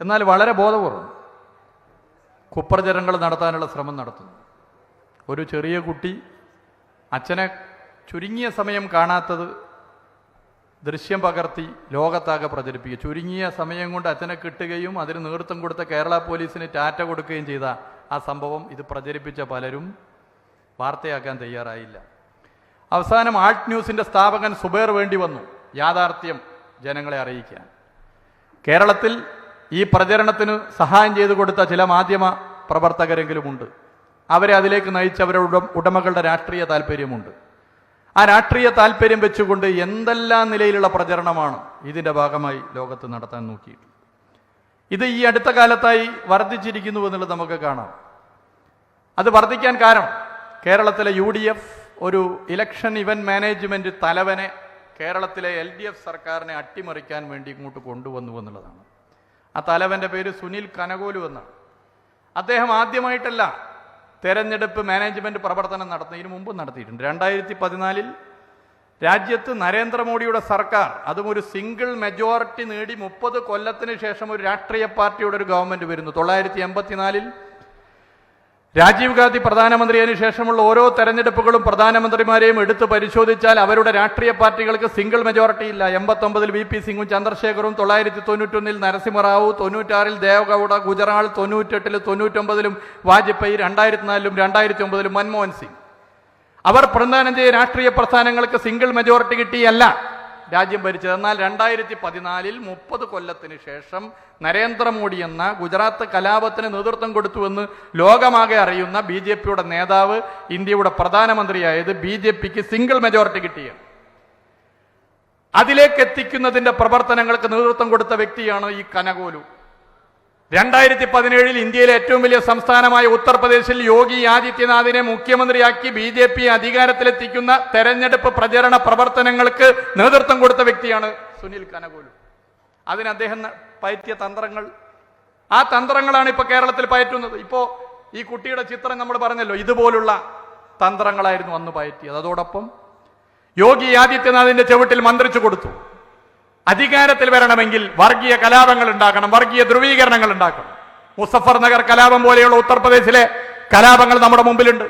എന്നാൽ വളരെ ബോധപൂർവം കുപ്രചരങ്ങൾ നടത്താനുള്ള ശ്രമം നടത്തുന്നു. ഒരു ചെറിയ കുട്ടി അച്ഛനെ ചുരുങ്ങിയ സമയം കാണാത്തത് ദൃശ്യം പകർത്തി ലോകത്താകെ പ്രചരിപ്പിക്കുക. ചുരുങ്ങിയ സമയം കൊണ്ട് അച്ഛനെ കിട്ടുകയും അതിന് നേതൃത്വം കൊടുത്ത കേരള പോലീസിന് ടാറ്റ കൊടുക്കുകയും ചെയ്ത ആ സംഭവം ഇത് പ്രചരിപ്പിച്ച പലരും വാർത്തയാക്കാൻ തയ്യാറായില്ല. അവസാനം ആൾട്ട് ന്യൂസിന്റെ സ്ഥാപകൻ സുബേർ വേണ്ടി വന്നു. യാഥാർത്ഥ്യം ജനങ്ങളെ അറിയിക്കാൻ. കേരളത്തിൽ ഈ പ്രചരണത്തിന് സഹായം ചെയ്തു കൊടുത്ത ചില മാധ്യമ പ്രവർത്തകരെങ്കിലുമുണ്ട്. അവരെ അതിലേക്ക് നയിച്ചവരുടെ അവരുടെ ഉടമകളുടെ രാഷ്ട്രീയ താല്പര്യമുണ്ട് ആ രാഷ്ട്രീയ താല്പര്യം വെച്ചുകൊണ്ട് എന്തെല്ലാം നിലയിലുള്ള പ്രചരണമാണ് ഇതിന്റെ ഭാഗമായി ലോകത്ത് നടത്താൻ നോക്കിയിട്ട് ഇത് ഈ അടുത്ത കാലത്തായി വർദ്ധിച്ചിരിക്കുന്നു എന്നുള്ളത് നമുക്ക് കാണാം. അത് വർദ്ധിക്കാൻ കാരണം കേരളത്തിലെ യു ഡി എഫ് ഒരു ഇലക്ഷൻ ഇവന്റ് മാനേജ്മെന്റ് തലവനെ കേരളത്തിലെ എൽ ഡി എഫ് സർക്കാരിനെ അട്ടിമറിക്കാൻ വേണ്ടി ഇങ്ങോട്ട് കൊണ്ടുവന്നു എന്നുള്ളതാണ്. ആ തലവന്റെ പേര് സുനിൽ കനകോലു എന്നാണ് അദ്ദേഹം ആദ്യമായിട്ടല്ല തെരഞ്ഞെടുപ്പ് മാനേജ്മെന്റ് പ്രവർത്തനം നടത്തുന്നതിന് മുമ്പ് നടത്തിയിട്ടുണ്ട്. രണ്ടായിരത്തി പതിനാലിൽ രാജ്യത്ത് നരേന്ദ്രമോദിയുടെ സർക്കാർ അതും ഒരു സിംഗിൾ മെജോറിറ്റി നേടി മുപ്പത് കൊല്ലത്തിന് ശേഷം ഒരു രാഷ്ട്രീയ പാർട്ടിയുടെ ഒരു ഗവൺമെന്റ് വരുന്നു. തൊള്ളായിരത്തി എൺപത്തിനാലിൽ രാജീവ് ഗാന്ധി പ്രധാനമന്ത്രിയതിനു ശേഷമുള്ള ഓരോ തെരഞ്ഞെടുപ്പുകളും പ്രധാനമന്ത്രിമാരെയും എടുത്തു പരിശോധിച്ചാൽ അവരുടെ രാഷ്ട്രീയ പാർട്ടികൾക്ക് സിംഗിൾ മെജോറിറ്റി ഇല്ല. എൺപത്തൊമ്പതിൽ വി പി സിംഗും ചന്ദ്രശേഖറും തൊള്ളായിരത്തി തൊണ്ണൂറ്റൊന്നിൽ നരസിംഹറാവു തൊണ്ണൂറ്റാറിൽ ദേവഗൌഡ ഗുജറാൾ തൊണ്ണൂറ്റെട്ടിൽ തൊണ്ണൂറ്റൊമ്പതിലും വാജ്പേയി രണ്ടായിരത്തി നാലിലും രണ്ടായിരത്തി ഒമ്പതിലും മൻമോഹൻ സിംഗ്. അവർ പ്രധാനം ചെയ്ത രാഷ്ട്രീയ പ്രസ്ഥാനങ്ങൾക്ക് സിംഗിൾ മെജോറിറ്റി കിട്ടിയല്ല. രാജ്യം ഭരിച്ചത്. എന്നാൽ രണ്ടായിരത്തി പതിനാലിൽ മുപ്പത് കൊല്ലത്തിന് ശേഷം നരേന്ദ്രമോദി എന്ന ഗുജറാത്ത് കലാപത്തിന് നേതൃത്വം കൊടുത്തുവെന്ന് ലോകമാകെ അറിയുന്ന ബി ജെ പിയുടെ നേതാവ് ഇന്ത്യയുടെ പ്രധാനമന്ത്രിയായത് ബി ജെ പിക്ക് സിംഗിൾ മെജോറിറ്റി കിട്ടിയാണ് അതിലേക്ക് എത്തിക്കുന്നതിന്റെ പ്രവർത്തനങ്ങൾക്ക് നേതൃത്വം കൊടുത്ത വ്യക്തിയാണ് ഈ കനകോലു. രണ്ടായിരത്തി പതിനേഴിൽ ഇന്ത്യയിലെ ഏറ്റവും വലിയ സംസ്ഥാനമായ ഉത്തർപ്രദേശിൽ യോഗി ആദിത്യനാഥിനെ മുഖ്യമന്ത്രിയാക്കി ബി ജെ പി അധികാരത്തിലെത്തിക്കുന്ന തെരഞ്ഞെടുപ്പ് പ്രചരണ പ്രവർത്തനങ്ങൾക്ക് നേതൃത്വം കൊടുത്ത വ്യക്തിയാണ് സുനിൽ കനകോലു. അതിന് അദ്ദേഹം പയറ്റിയ തന്ത്രങ്ങൾ ആ തന്ത്രങ്ങളാണ് ഇപ്പോൾ കേരളത്തിൽ പയറ്റുന്നത്. ഇപ്പോൾ ഈ കുട്ടിയുടെ ചിത്രം നമ്മൾ പറഞ്ഞല്ലോ ഇതുപോലുള്ള തന്ത്രങ്ങളായിരുന്നു അന്ന് പയറ്റിയത്. അതോടൊപ്പം യോഗി ആദിത്യനാഥിന്റെ ചവിട്ടിൽ മന്ത്രിച്ചു കൊടുത്തു. അധികാരത്തിൽ വരണമെങ്കിൽ വർഗീയ കലാപങ്ങൾ ഉണ്ടാക്കണം വർഗീയ ധ്രുവീകരണങ്ങൾ ഉണ്ടാക്കണം. മുസഫർ നഗർ കലാപം പോലെയുള്ള ഉത്തർപ്രദേശിലെ കലാപങ്ങൾ നമ്മുടെ മുമ്പിലുണ്ട്.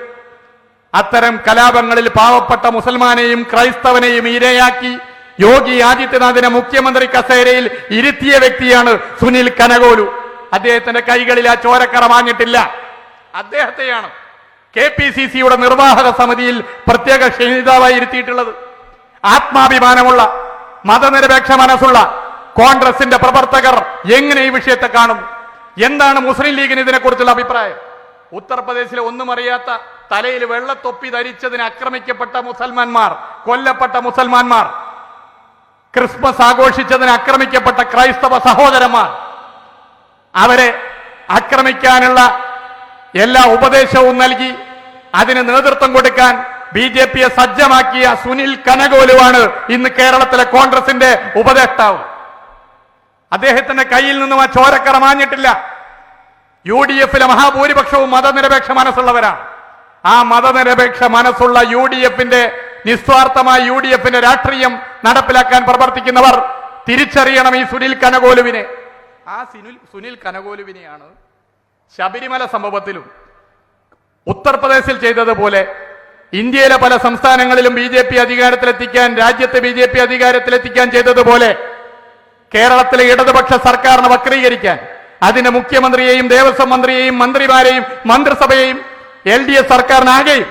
അത്തരം കലാപങ്ങളിൽ പാവപ്പെട്ട മുസൽമാനെയും ക്രൈസ്തവനെയും ഇരയാക്കി യോഗി ആദിത്യനാഥിനെ മുഖ്യമന്ത്രി കസേരയിൽ ഇരുത്തിയ വ്യക്തിയാണ് സുനിൽ കനകോലു. അദ്ദേഹത്തിന്റെ കൈകളിൽ ആ ചോരക്കറ വാങ്ങിയിട്ടില്ല. അദ്ദേഹത്തെയാണ് കെ പി സി സിയുടെ നിർവാഹക സമിതിയിൽ പ്രത്യേക ക്ഷണിതാവായി ഇരുത്തിയിട്ടുള്ളത്. ആത്മാഭിമാനമുള്ള മതനിരപേക്ഷ മനസ്സുള്ള കോൺഗ്രസിന്റെ പ്രവർത്തകർ എങ്ങനെ ഈ വിഷയത്തെ കാണും? എന്താണ് മുസ്ലിം ലീഗിന് ഇതിനെക്കുറിച്ചുള്ള അഭിപ്രായം? ഉത്തർപ്രദേശിലെ ഒന്നും അറിയാത്ത തലയിൽ വെള്ളത്തൊപ്പി ധരിച്ചതിന് ആക്രമിക്കപ്പെട്ട മുസൽമാന്മാർ കൊല്ലപ്പെട്ട മുസൽമാന്മാർ ക്രിസ്മസ് ആഘോഷിച്ചതിന് ആക്രമിക്കപ്പെട്ട ക്രൈസ്തവ സഹോദരന്മാർ അവരെ ആക്രമിക്കാനുള്ള എല്ലാ ഉപദേശവും നൽകി അതിന് നേതൃത്വം കൊടുക്കാൻ ബി ജെ പിയെ സജ്ജമാക്കിയ സുനിൽ കനകോലുവാണ് ഇന്ന് കേരളത്തിലെ കോൺഗ്രസിന്റെ ഉപദേഷ്ടാവ്. അദ്ദേഹത്തിന്റെ കയ്യിൽ നിന്നും ആ ചോരക്കറ മാഞ്ഞിട്ടില്ല. യു ഡി എഫിലെ മഹാഭൂരിപക്ഷവും മതനിരപേക്ഷ മനസ്സുള്ളവരാണ്. ആ മതനിരപേക്ഷ മനസ്സുള്ള യു ഡി എഫിന്റെ നിസ്വാർത്ഥമായ യു ഡി എഫിന്റെ രാഷ്ട്രീയം നടപ്പിലാക്കാൻ പ്രവർത്തിക്കുന്നവർ തിരിച്ചറിയണം ഈ സുനിൽ കനകോലുവിനെ. ആ സുനിൽ സുനിൽ കനകോലുവിനെയാണ് ശബരിമല സംഭവത്തിലും ഉത്തർപ്രദേശിൽ ചെയ്തതുപോലെ ഇന്ത്യയിലെ പല സംസ്ഥാനങ്ങളിലും ബി ജെ പി അധികാരത്തിലെത്തിക്കാൻ രാജ്യത്തെ ബി ജെ പി അധികാരത്തിലെത്തിക്കാൻ ചെയ്തതുപോലെ കേരളത്തിലെ ഇടതുപക്ഷ സർക്കാരിനെ വക്രീകരിക്കാൻ അതിന് മുഖ്യമന്ത്രിയെയും ദേവസ്വം മന്ത്രിയെയും മന്ത്രിമാരെയും മന്ത്രിസഭയെയും എൽ ഡി എഫ് സർക്കാരിനാകെയും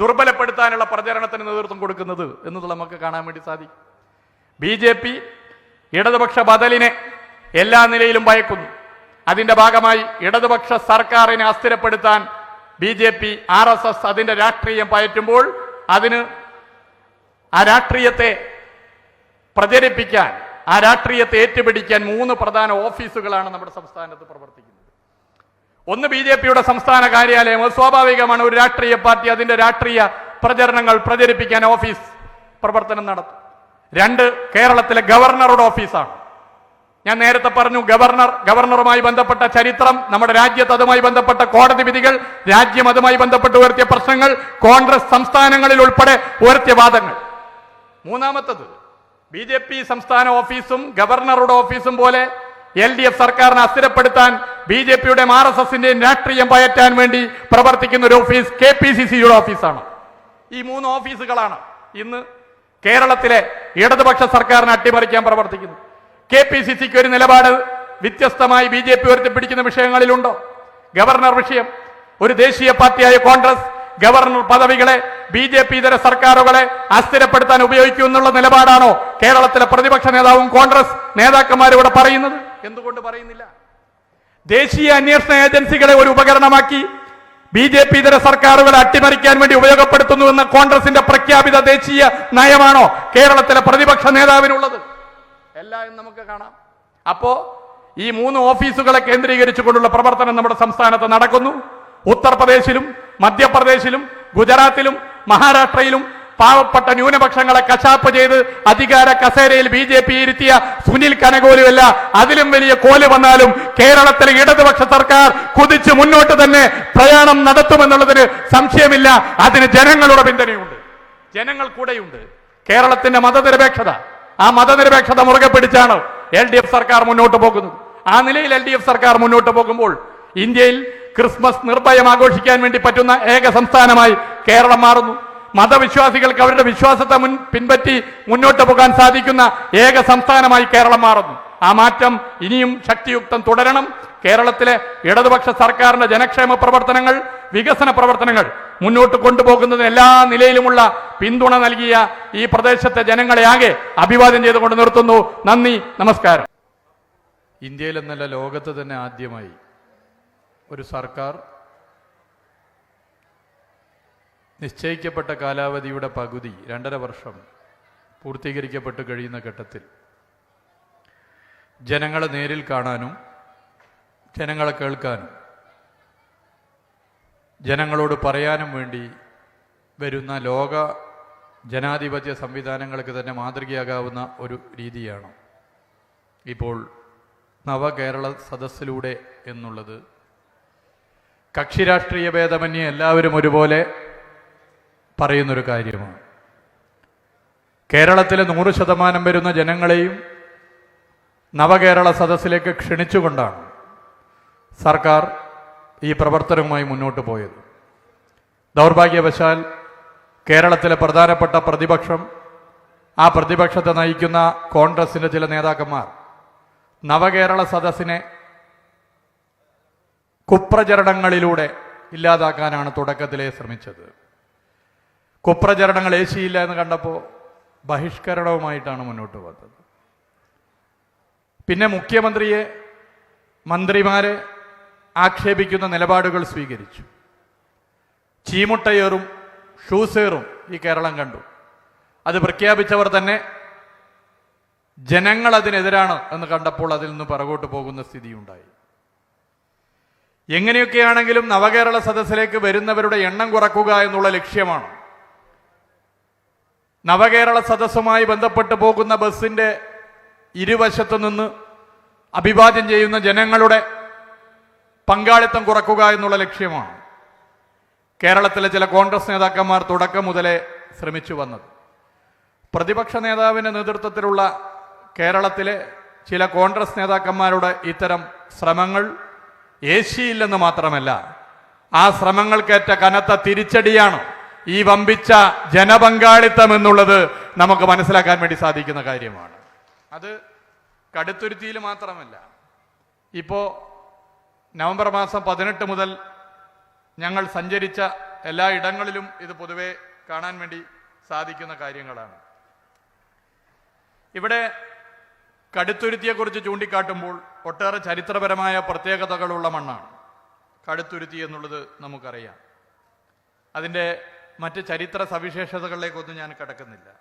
ദുർബലപ്പെടുത്താനുള്ള പ്രചരണത്തിന് നേതൃത്വം കൊടുക്കുന്നത് എന്നത് നമുക്ക് കാണാൻ വേണ്ടി സാധിക്കും. ബി ജെ പി ഇടതുപക്ഷ ബദലിനെ എല്ലാ നിലയിലും ഭയക്കുന്നു. അതിന്റെ ഭാഗമായി ഇടതുപക്ഷ സർക്കാരിനെ അസ്ഥിരപ്പെടുത്താൻ B J P R S S അതിന്റെ രാഷ്ട്രീയം പയറ്റുമ്പോൾ അതിന് ആ രാഷ്ട്രീയത്തെ പ്രചരിപ്പിക്കാൻ ആ രാഷ്ട്രീയത്തെ ഏറ്റുപിടിക്കാൻ മൂന്ന് പ്രധാന ഓഫീസുകളാണ് നമ്മുടെ സംസ്ഥാനത്ത് പ്രവർത്തിക്കുന്നത്. ഒന്ന് ബി ജെ പിയുടെ സംസ്ഥാന കാര്യാലയം. സ്വാഭാവികമാണ്. ഒരു രാഷ്ട്രീയ പാർട്ടി അതിന്റെ രാഷ്ട്രീയ പ്രചരണങ്ങൾ പ്രചരിപ്പിക്കാൻ ഓഫീസ് പ്രവർത്തനം നടത്തും. രണ്ട് കേരളത്തിലെ ഗവർണറുടെ ഓഫീസാണ്. ഞാൻ നേരത്തെ പറഞ്ഞു ഗവർണർ ഗവർണറുമായി ബന്ധപ്പെട്ട ചരിത്രം നമ്മുടെ രാജ്യത്ത് അതുമായി ബന്ധപ്പെട്ട കോടതി വിധികൾ രാജ്യം അതുമായി ബന്ധപ്പെട്ട് ഉയർത്തിയ പ്രശ്നങ്ങൾ കോൺഗ്രസ് സംസ്ഥാനങ്ങളിൽ ഉൾപ്പെടെ ഉയർത്തിയ വാദങ്ങൾ. മൂന്നാമത്തത് ബി ജെ പി സംസ്ഥാന ഓഫീസും ഗവർണറുടെ ഓഫീസും പോലെ എൽ ഡി എഫ് സർക്കാരിനെ അസ്ഥിരപ്പെടുത്താൻ ബി ജെ പിയുടെയും ആർ എസ് എസിന്റെയും രാഷ്ട്രീയം പയറ്റാൻ വേണ്ടി പ്രവർത്തിക്കുന്ന ഒരു ഓഫീസ് കെ പി സി സിയുടെ ഓഫീസാണ്. ഈ മൂന്ന് ഓഫീസുകളാണ് ഇന്ന് കേരളത്തിലെ ഇടതുപക്ഷ സർക്കാരിനെ അട്ടിമറിക്കാൻ പ്രവർത്തിക്കുന്നു കെ പി സി സിക്ക് ഒരു നിലപാട് വ്യത്യസ്തമായി ബി ജെ പി ഉയർത്തിപ്പിടിക്കുന്ന വിഷയങ്ങളിലുണ്ടോ? ഗവർണർ വിഷയം ഒരു ദേശീയ പാർട്ടിയായ കോൺഗ്രസ് ഗവർണർ പദവികളെ ബി ജെ പി ഇതര സർക്കാരുകളെ അസ്ഥിരപ്പെടുത്താൻ ഉപയോഗിക്കൂ എന്നുള്ള നിലപാടാണോ കേരളത്തിലെ പ്രതിപക്ഷ നേതാവും കോൺഗ്രസ് നേതാക്കന്മാരും ഇവിടെ പറയുന്നത്? എന്തുകൊണ്ട് പറയുന്നില്ല? ദേശീയ അന്വേഷണ ഏജൻസികളെ ഒരു ഉപകരണമാക്കി ബി ജെ പി ഇതര സർക്കാരുകളെ അട്ടിമറിക്കാൻ വേണ്ടി ഉപയോഗപ്പെടുത്തുന്നു എന്ന കോൺഗ്രസിന്റെ പ്രഖ്യാപിത ദേശീയ നയമാണോ കേരളത്തിലെ പ്രതിപക്ഷ നേതാവിനുള്ളത്? എല്ലാം നമുക്ക് കാണാം. അപ്പോ ഈ മൂന്ന് ഓഫീസുകളെ കേന്ദ്രീകരിച്ചുകൊണ്ടുള്ള പ്രവർത്തനം നമ്മുടെ സംസ്ഥാനത്ത് നടക്കുന്നു. ഉത്തർപ്രദേശിലും മധ്യപ്രദേശിലും ഗുജറാത്തിലും മഹാരാഷ്ട്രയിലും പാവപ്പെട്ട ന്യൂനപക്ഷങ്ങളെ കശാപ്പ് ചെയ്ത് അധികാര കസേരയിൽ ബി ജെ പി ഇരുത്തിയ സുനിൽ കനകോലുമല്ല. അതിലും വലിയ കോൽ വന്നാലും കേരളത്തിലെ ഇടതുപക്ഷ സർക്കാർ കുതിച്ച് മുന്നോട്ട് തന്നെ പ്രയാണം നടത്തുമെന്നുള്ളതിന് സംശയമില്ല. അതിന് ജനങ്ങളുടെ പിന്തുണയുണ്ട്. ജനങ്ങൾ കൂടെയുണ്ട്. കേരളത്തിന്റെ മതനിരപേക്ഷത. ആ മതനിരപേക്ഷത മുറുകെ പിടിച്ചാണ് എൽ ഡി എഫ് സർക്കാർ മുന്നോട്ട് പോകുന്നത്. ആ നിലയിൽ എൽ ഡി എഫ് സർക്കാർ മുന്നോട്ട് പോകുമ്പോൾ ഇന്ത്യയിൽ ക്രിസ്മസ് നിർഭയം ആഘോഷിക്കാൻ വേണ്ടി പറ്റുന്ന ഏക സംസ്ഥാനമായി കേരളം മാറുന്നു. മതവിശ്വാസികൾക്ക് അവരുടെ വിശ്വാസത്തെ മുൻ പിൻപറ്റി മുന്നോട്ട് പോകാൻ സാധിക്കുന്ന ഏക സംസ്ഥാനമായി കേരളം മാറുന്നു. ആ മാറ്റം ഇനിയും ശക്തിയുക്തം തുടരണം. കേരളത്തിലെ ഇടതുപക്ഷ സർക്കാരിന്റെ ജനക്ഷേമ പ്രവർത്തനങ്ങൾ വികസന പ്രവർത്തനങ്ങൾ മുന്നോട്ട് കൊണ്ടുപോകുന്നതിന് എല്ലാ നിലയിലുമുള്ള പിന്തുണ നൽകിയ ഈ പ്രദേശത്തെ ജനങ്ങളെ ആകെ അഭിവാദ്യം ചെയ്തുകൊണ്ട് നിർത്തുന്നു. നന്ദി നമസ്കാരം. ഇന്ത്യയിൽ എന്നല്ല ലോകത്ത് തന്നെ ആദ്യമായി ഒരു സർക്കാർ നിശ്ചയിക്കപ്പെട്ട കാലാവധിയുടെ പകുതി രണ്ടര വർഷം പൂർത്തീകരിക്കപ്പെട്ട് കഴിയുന്ന ഘട്ടത്തിൽ ജനങ്ങളെ നേരിൽ കാണാനും ജനങ്ങളെ കേൾക്കാനും ജനങ്ങളോട് പറയാനും വേണ്ടി വരുന്ന ലോക ജനാധിപത്യ സംവിധാനങ്ങൾക്ക് തന്നെ മാതൃകയാകാവുന്ന ഒരു രീതിയാണ് ഇപ്പോൾ നവകേരള സദസ്സിലൂടെ എന്നുള്ളത്. കക്ഷി രാഷ്ട്രീയ ഭേദമന്യേ എല്ലാവരും ഒരുപോലെ പറയുന്നൊരു കാര്യമാണ്. കേരളത്തിലെ നൂറ് ശതമാനം വരുന്ന ജനങ്ങളെയും നവകേരള സദസ്സിലേക്ക് ക്ഷണിച്ചുകൊണ്ടാണ് സർക്കാർ ഈ പ്രവർത്തനവുമായി മുന്നോട്ട് പോയത്. ദൗർഭാഗ്യവശാൽ കേരളത്തിലെ പ്രധാനപ്പെട്ട പ്രതിപക്ഷം ആ പ്രതിപക്ഷത്തെ നയിക്കുന്ന കോൺഗ്രസിന്റെ ചില നേതാക്കന്മാർ നവകേരള സദസ്സിനെ കുപ്രചരണങ്ങളിലൂടെ ഇല്ലാതാക്കാനാണ് തുടക്കത്തിലേ ശ്രമിച്ചത്. കുപ്രചരണങ്ങൾ ഏശിയില്ല എന്ന് കണ്ടപ്പോൾ ബഹിഷ്കരണവുമായിട്ടാണ് മുന്നോട്ട് വന്നത് പിന്നെ മുഖ്യമന്ത്രിയെ മന്ത്രിമാരെ ആക്ഷേപിക്കുന്ന നിലപാടുകൾ സ്വീകരിച്ചു. ചീമുട്ടയേറും ഷൂസേറും ഈ കേരളം കണ്ടു. അത് പ്രഖ്യാപിച്ചവർ തന്നെ ജനങ്ങൾ അതിനെതിരാണ് എന്ന് കണ്ടപ്പോൾ അതിൽ നിന്ന് പുറകോട്ട് പോകുന്ന സ്ഥിതിയുണ്ടായി. എങ്ങനെയൊക്കെയാണെങ്കിലും നവകേരള സദസ്സിലേക്ക് വരുന്നവരുടെ എണ്ണം കുറക്കുക എന്നുള്ള ലക്ഷ്യമാണ്. നവകേരള സദസ്സുമായി ബന്ധപ്പെട്ട് പോകുന്ന ബസ്സിന്റെ ഇരുവശത്തു നിന്ന് അഭിവാദ്യം ചെയ്യുന്ന ജനങ്ങളുടെ പങ്കാളിത്തം കുറക്കുക എന്നുള്ള ലക്ഷ്യമാണ്. കേരളത്തിലെ ചില കോൺഗ്രസ് നേതാക്കന്മാർ തുടക്കം മുതലേ ശ്രമിച്ചു വന്നത്. പ്രതിപക്ഷ നേതാവിന്റെ നേതൃത്വത്തിലുള്ള കേരളത്തിലെ ചില കോൺഗ്രസ് നേതാക്കന്മാരുടെ ഇത്തരം ശ്രമങ്ങൾ ഏശിയില്ലെന്ന് മാത്രമല്ല ആ ശ്രമങ്ങൾക്കേറ്റ കനത്ത തിരിച്ചടിയാണ് ഈ വമ്പിച്ച ജനപങ്കാളിത്തം എന്നുള്ളത് നമുക്ക് മനസ്സിലാക്കാൻ വേണ്ടി സാധിക്കുന്ന കാര്യമാണ്. അത് കടുത്തുരുത്തിയിൽ മാത്രമല്ല ഇപ്പോൾ നവംബർ മാസം പതിനെട്ട് മുതൽ ഞങ്ങൾ സഞ്ചരിച്ച എല്ലാ ഇടങ്ങളിലും ഇത് പൊതുവെ കാണാൻ വേണ്ടി സാധിക്കുന്ന കാര്യങ്ങളാണ്. ഇവിടെ കടുത്തുരുത്തിയെക്കുറിച്ച് ചൂണ്ടിക്കാട്ടുമ്പോൾ ഒട്ടേറെ ചരിത്രപരമായ പ്രത്യേകതകളുള്ള മണ്ണാണ്. കടുത്തുരുത്തി എന്നുള്ളത് നമുക്കറിയാം. അതിന്റെ മറ്റ് ചരിത്ര സവിശേഷതകളിലേക്കൊന്നും ഞാൻ കിടക്കുന്നില്ല.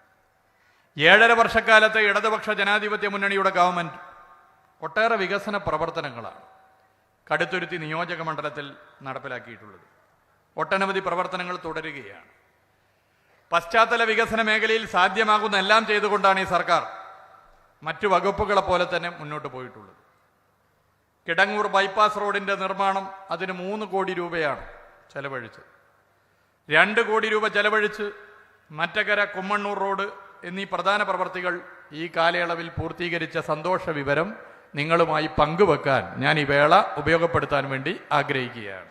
ഏഴര വർഷക്കാലത്തെ ഇടതുപക്ഷ ജനാധിപത്യ മുന്നണിയുടെ ഗവൺമെന്റ് ഒട്ടേറെ വികസന പ്രവർത്തനങ്ങളാണ്. കടുത്തുരുത്തി നിയോജക മണ്ഡലത്തിൽ നടപ്പിലാക്കിയിട്ടുള്ളത്. ഒട്ടനവധി പ്രവർത്തനങ്ങൾ തുടരുകയാണ്. പശ്ചാത്തല വികസന മേഖലയിൽ സാധ്യമാകുന്ന എല്ലാം ചെയ്തുകൊണ്ടാണ് ഈ സർക്കാർ മറ്റു വകുപ്പുകളെ പോലെ തന്നെ മുന്നോട്ട് പോയിട്ടുള്ളത്. കിടങ്ങൂർ ബൈപ്പാസ് റോഡിന്റെ നിർമ്മാണം അതിന് മൂന്ന് കോടി രൂപയാണ് ചെലവഴിച്ചത്. രണ്ട് കോടി രൂപ ചെലവഴിച്ച് മറ്റക്കര കുമ്മണ്ണൂർ റോഡ് എന്നീ പ്രധാന പ്രവർത്തികൾ ഈ കാലയളവിൽ പൂർത്തീകരിച്ച സന്തോഷ വിവരം നിങ്ങളുമായി പങ്കുവെക്കാൻ ഞാൻ ഈ വേള ഉപയോഗപ്പെടുത്താൻ വേണ്ടി ആഗ്രഹിക്കുകയാണ്.